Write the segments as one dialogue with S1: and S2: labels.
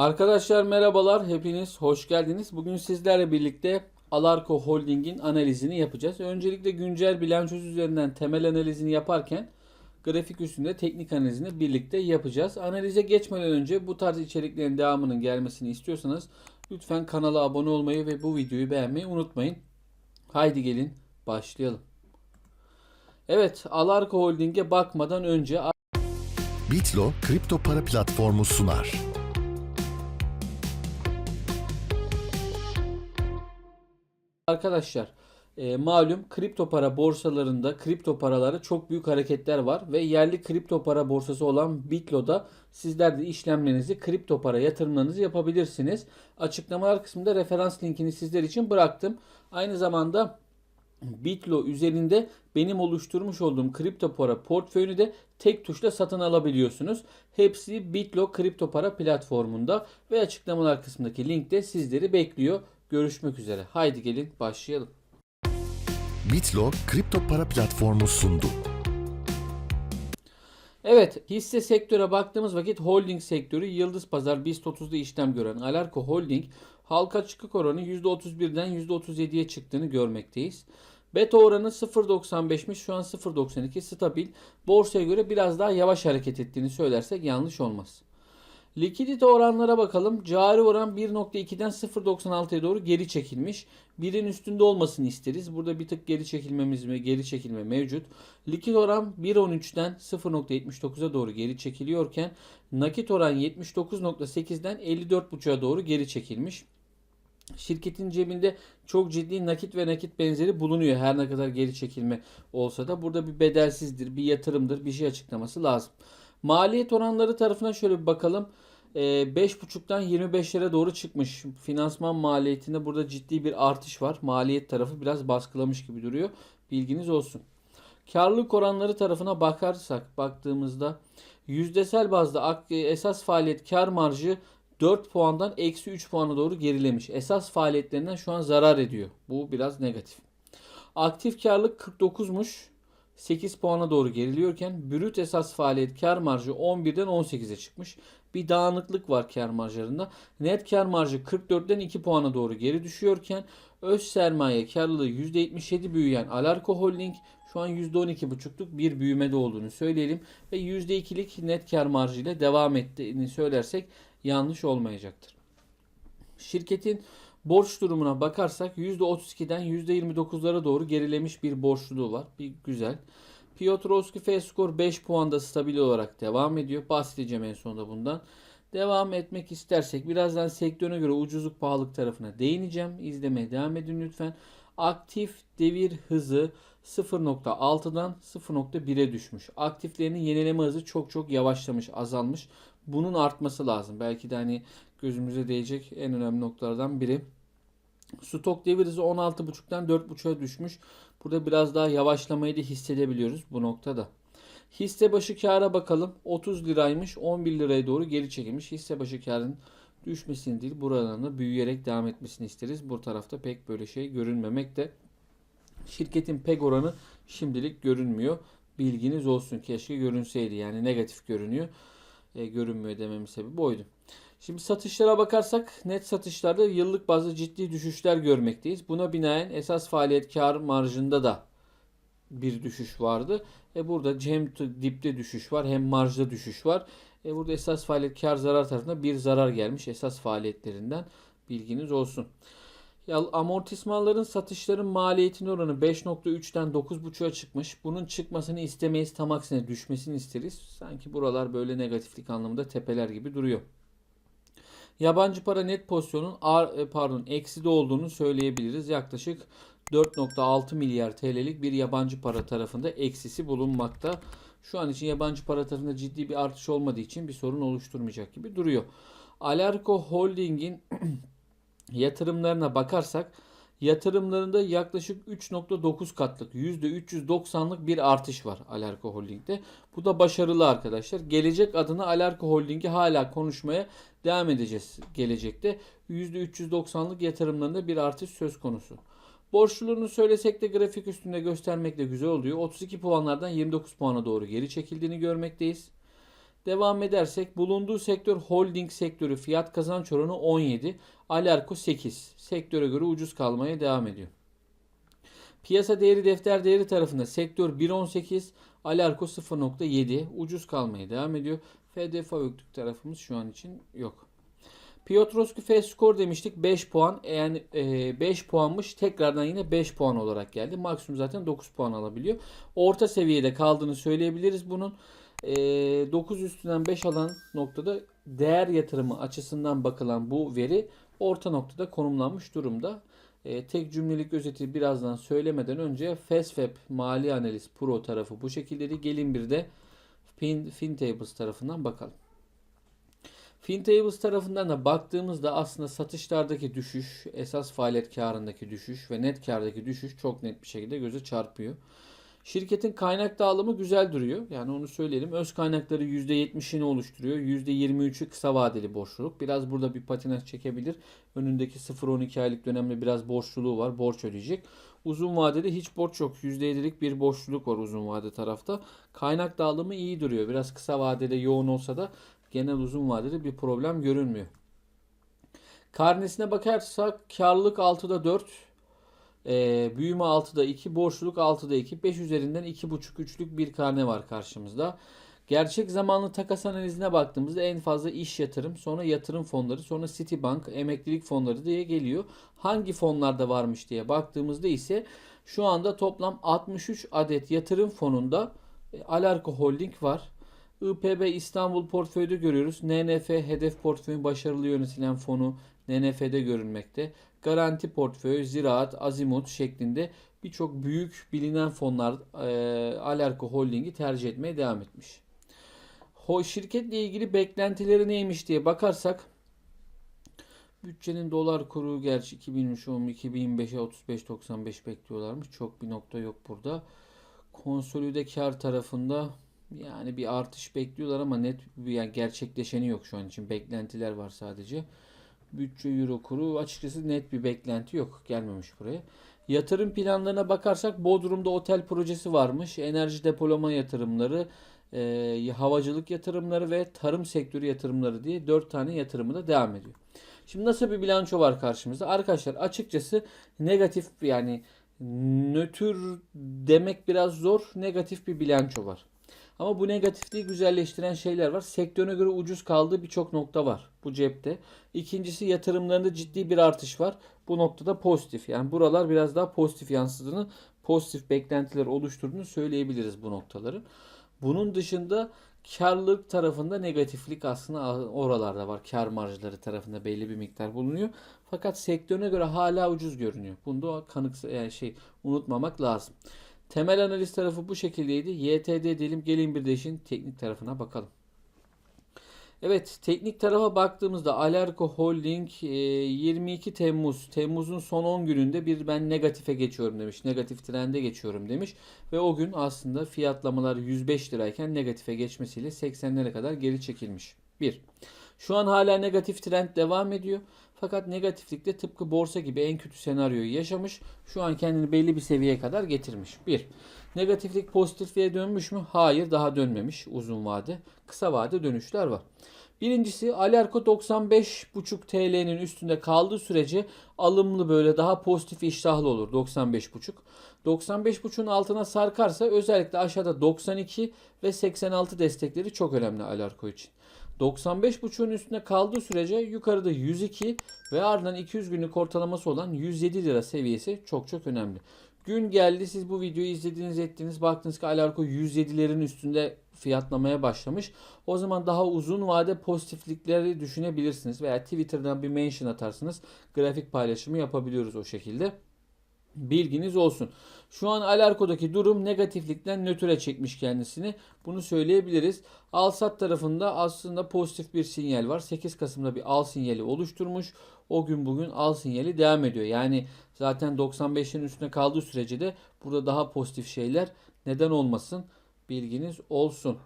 S1: Arkadaşlar merhabalar, hepiniz hoş geldiniz. Bugün sizlerle birlikte Alarko Holding'in analizini yapacağız. Öncelikle güncel bilançosu üzerinden temel analizini yaparken grafik üstünde teknik analizini birlikte yapacağız. Analize geçmeden önce bu tarz içeriklerin devamının gelmesini istiyorsanız lütfen kanala abone olmayı ve bu videoyu beğenmeyi unutmayın. Haydi gelin başlayalım. Evet, Alarko Holding'e bakmadan önce
S2: Bitlo kripto para platformu sunar.
S1: Arkadaşlar e, malum kripto para borsalarında kripto paralara çok büyük hareketler var ve yerli kripto para borsası olan Bitlo'da sizler de işlemlerinizi kripto para yatırımlarınızı yapabilirsiniz. Açıklamalar kısmında referans linkini sizler için bıraktım. Aynı zamanda Bitlo üzerinde benim oluşturmuş olduğum kripto para portföyünü de tek tuşla satın alabiliyorsunuz. Hepsi Bitlo kripto para platformunda ve açıklamalar kısmındaki linkte sizleri bekliyor. Görüşmek üzere. Haydi gelin başlayalım.
S2: Bitlo kripto para platformu sundu.
S1: Evet, hisse sektöre baktığımız vakit holding sektörü Yıldız Pazar BIST 30'da işlem gören Alarko Holding halka açıklık oranı %31'den %37'ye çıktığını görmekteyiz. Beta oranı 0.95'miş şu an 0.92 stabil. Borsaya göre biraz daha yavaş hareket ettiğini söylersek yanlış olmaz. Likidite oranlara bakalım. Cari oran 1.2'den 0.96'ya doğru geri çekilmiş. Birin üstünde olmasını isteriz. Burada bir tık geri çekilmemiz mi? Geri çekilme mevcut. Likit oran 1.13'den 0.79'a doğru geri çekiliyorken nakit oran 79.8'den 54.5'a doğru geri çekilmiş. Şirketin cebinde çok ciddi nakit ve nakit benzeri bulunuyor. Her ne kadar geri çekilme olsa da burada bir bedelsizdir, bir yatırımdır, bir şey açıklaması lazım. Maliyet oranları tarafına şöyle bir bakalım. Ee, 5.5'tan 25'lere doğru çıkmış. Finansman maliyetinde burada ciddi bir artış var. Maliyet tarafı biraz baskılamış gibi duruyor. Bilginiz olsun. Karlılık oranları tarafına bakarsak baktığımızda yüzdesel bazda esas faaliyet kar marjı 4 puandan eksi 3 puana doğru gerilemiş. Esas faaliyetlerinden şu an zarar ediyor. Bu biraz negatif. Aktif karlılık 49'muş. 8 puana doğru geriliyorken brüt esas faaliyet kar marjı 11'den 18'e çıkmış. Bir dağınıklık var kar marjlarında. Net kar marjı 44'ten 2 puana doğru geri düşüyorken öz sermaye karlılığı %77 büyüyen Alarko Holding şu an %12,5'luk bir büyümede olduğunu söyleyelim ve %2'lik net kar marjı ile devam ettiğini söylersek yanlış olmayacaktır. Şirketin borç durumuna bakarsak %32'den %29'lara doğru gerilemiş bir borçluluğu var. Bir güzel. Piotrowski F-Score 5 puanda stabil olarak devam ediyor. Bahsedeceğim en sonunda bundan. Devam etmek istersek birazdan sektöre göre ucuzluk pahalılık tarafına değineceğim. İzlemeye devam edin lütfen. Aktif devir hızı 0.6'dan 0.1'e düşmüş. Aktiflerinin yenileme hızı çok çok yavaşlamış, azalmış. Bunun artması lazım. Belki de hani gözümüze değecek en önemli noktalardan biri. Stok devir hızı 16.5'tan 4.5'a düşmüş. Burada biraz daha yavaşlamayı da hissedebiliyoruz bu noktada. Hisse başı kâra bakalım. 30 liraymış 11 liraya doğru geri çekilmiş. Hisse başı kârın düşmesini değil buradan da büyüyerek devam etmesini isteriz. Bu tarafta pek böyle şey görünmemekte. Şirketin PEG oranı şimdilik görünmüyor. Bilginiz olsun. Keşke görünseydi. Yani negatif görünüyor. E, görünmüyor dememin sebebi oydu. Şimdi satışlara bakarsak net satışlarda yıllık bazda ciddi düşüşler görmekteyiz. Buna binaen esas faaliyet kar marjında da bir düşüş vardı. E burada hem dipte düşüş var hem marjda düşüş var. E burada esas faaliyet kar zarar tarafında bir zarar gelmiş esas faaliyetlerinden bilginiz olsun. Amortismanların satışların maliyetinin oranı 5.3'ten 9.5'a çıkmış. Bunun çıkmasını istemeyiz. Tam aksine düşmesini isteriz. Sanki buralar böyle negatiflik anlamında tepeler gibi duruyor. Yabancı para net pozisyonun e, pardon ekside olduğunu söyleyebiliriz. Yaklaşık 4.6 milyar TL'lik bir yabancı para tarafında eksisi bulunmakta. Şu an için yabancı para tarafında ciddi bir artış olmadığı için bir sorun oluşturmayacak gibi duruyor. Alarko Holding'in yatırımlarına bakarsak yatırımlarında yaklaşık 3.9 katlık %390'lık bir artış var Alarko Holding'de. Bu da başarılı arkadaşlar. Gelecek adına Alarko Holding'i hala konuşmaya devam edeceğiz gelecekte. %390'lık yatırımlarında bir artış söz konusu. Borçluluğunu söylesek de grafik üstünde göstermek de güzel oluyor. 32 puanlardan 29 puana doğru geri çekildiğini görmekteyiz. Devam edersek bulunduğu sektör holding sektörü fiyat kazanç oranı 17. Alarko 8. Sektöre göre ucuz kalmaya devam ediyor. Piyasa değeri defter değeri tarafında sektör 1.18, Alarko 0.7 ucuz kalmaya devam ediyor. FD Favöklük tarafımız şu an için yok. Piotrowski F skor demiştik 5 puan. Yani e, 5 puanmış. Tekrardan yine 5 puan olarak geldi. Maksimum zaten 9 puan alabiliyor. Orta seviyede kaldığını söyleyebiliriz bunun. E, 9 üstünden 5 alan noktada değer yatırımı açısından bakılan bu veri orta noktada konumlanmış durumda. E, tek cümlelik özeti birazdan söylemeden önce FastFab Mali Analiz Pro tarafı bu şekildeydi. Gelin bir de Fin, FinTables tarafından bakalım. FinTables tarafından da baktığımızda aslında satışlardaki düşüş, esas faaliyet karındaki düşüş ve net kardaki düşüş çok net bir şekilde göze çarpıyor. Şirketin kaynak dağılımı güzel duruyor. Yani onu söyleyelim. Öz kaynakları %70'ini oluşturuyor. %23'ü kısa vadeli borçluluk. Biraz burada bir patinaj çekebilir. Önündeki 0-12 aylık dönemde biraz borçluluğu var. Borç ödeyecek. Uzun vadede hiç borç yok. %7'lik bir borçluluk var uzun vade tarafta. Kaynak dağılımı iyi duruyor. Biraz kısa vadede yoğun olsa da genel uzun vadede bir problem görünmüyor. Karnesine bakarsak karlılık 6'da 4, e, büyüme 6'da 2, borçluluk 6'da 2, 5 üzerinden 2,5-3'lük bir karne var karşımızda. Gerçek zamanlı takas analizine baktığımızda en fazla iş yatırım, sonra yatırım fonları, sonra Citibank, emeklilik fonları diye geliyor. Hangi fonlarda varmış diye baktığımızda ise şu anda toplam 63 adet yatırım fonunda e, Alarko Holding var. IPB İstanbul portföyde görüyoruz. NNF hedef portföyün başarılı yönetilen fonu NNF'de görünmekte. Garanti portföy, ziraat, azimut şeklinde birçok büyük bilinen fonlar e, Alarko Holding'i tercih etmeye devam etmiş. Ho şirketle ilgili beklentileri neymiş diye bakarsak bütçenin dolar kuru gerçi 2003 2005'e 35.95 bekliyorlarmış. Çok bir nokta yok burada. Konsolide kar tarafında yani bir artış bekliyorlar ama net yani gerçekleşeni yok şu an için. Beklentiler var sadece. Bütçe euro kuru açıkçası net bir beklenti yok. Gelmemiş buraya. Yatırım planlarına bakarsak Bodrum'da otel projesi varmış. Enerji depolama yatırımları, e, havacılık yatırımları ve tarım sektörü yatırımları diye 4 tane yatırımı da devam ediyor. Şimdi nasıl bir bilanço var karşımızda? Arkadaşlar açıkçası negatif yani nötr demek biraz zor. Negatif bir bilanço var. Ama bu negatifliği güzelleştiren şeyler var. Sektörüne göre ucuz kaldığı birçok nokta var bu cepte. İkincisi yatırımlarında ciddi bir artış var. Bu noktada pozitif. Yani buralar biraz daha pozitif yansıdığını, pozitif beklentiler oluşturduğunu söyleyebiliriz bu noktaları. Bunun dışında karlılık tarafında negatiflik aslında oralarda var. Kar marjları tarafında belli bir miktar bulunuyor. Fakat sektörüne göre hala ucuz görünüyor. Bunu da kanık yani şey unutmamak lazım. Temel analiz tarafı bu şekildeydi. YTD diyelim gelin bir de işin teknik tarafına bakalım. Evet teknik tarafa baktığımızda Alarko Holding 22 Temmuz Temmuz'un son 10 gününde bir ben negatife geçiyorum demiş. Negatif trende geçiyorum demiş. Ve o gün aslında fiyatlamalar 105 lirayken negatife geçmesiyle 80'lere kadar geri çekilmiş. 1. Şu an hala negatif trend devam ediyor. Fakat negatiflikte tıpkı borsa gibi en kötü senaryoyu yaşamış. Şu an kendini belli bir seviyeye kadar getirmiş. 1. Negatiflik pozitifliğe dönmüş mü? Hayır daha dönmemiş uzun vade. Kısa vade dönüşler var. Birincisi Alarko 95.5 TL'nin üstünde kaldığı sürece alımlı böyle daha pozitif iştahlı olur 95.5. 95.5'un altına sarkarsa özellikle aşağıda 92 ve 86 destekleri çok önemli Alarko için. 95.5'un üstünde kaldığı sürece yukarıda 102 ve ardından 200 günlük ortalaması olan 107 lira seviyesi çok çok önemli. Gün geldi siz bu videoyu izlediniz ettiniz baktınız ki Alarko 107'lerin üstünde fiyatlamaya başlamış. O zaman daha uzun vade pozitiflikleri düşünebilirsiniz veya Twitter'dan bir mention atarsınız. Grafik paylaşımı yapabiliyoruz o şekilde. Bilginiz olsun. Şu an Alarko'daki durum negatiflikten nötre çekmiş kendisini. Bunu söyleyebiliriz. Alsat tarafında aslında pozitif bir sinyal var. 8 Kasım'da bir al sinyali oluşturmuş. O gün bugün al sinyali devam ediyor. Yani zaten 95'in üstüne kaldığı sürece de burada daha pozitif şeyler neden olmasın bilginiz olsun.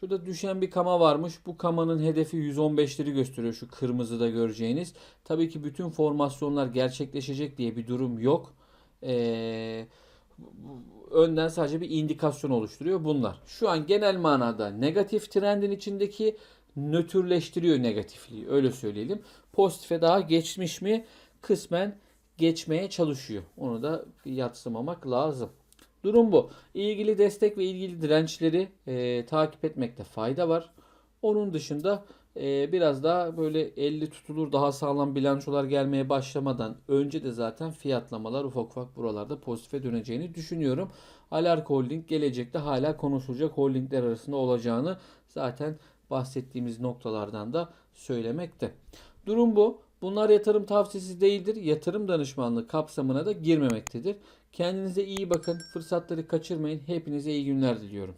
S1: Şurada düşen bir kama varmış. Bu kamanın hedefi 115'leri gösteriyor şu kırmızıda göreceğiniz. Tabii ki bütün formasyonlar gerçekleşecek diye bir durum yok. Ee, önden sadece bir indikasyon oluşturuyor bunlar. Şu an genel manada negatif trendin içindeki nötrleştiriyor negatifliği öyle söyleyelim. Pozitife daha geçmiş mi? Kısmen geçmeye çalışıyor. Onu da yatsımamak lazım. Durum bu. İlgili destek ve ilgili dirençleri e, takip etmekte fayda var. Onun dışında e, biraz daha böyle 50 tutulur daha sağlam bilançolar gelmeye başlamadan önce de zaten fiyatlamalar ufak ufak buralarda pozitife döneceğini düşünüyorum. Alark Holding gelecekte hala konuşulacak holdingler arasında olacağını zaten bahsettiğimiz noktalardan da söylemekte. Durum bu. Bunlar yatırım tavsiyesi değildir. Yatırım danışmanlığı kapsamına da girmemektedir. Kendinize iyi bakın. Fırsatları kaçırmayın. Hepinize iyi günler diliyorum.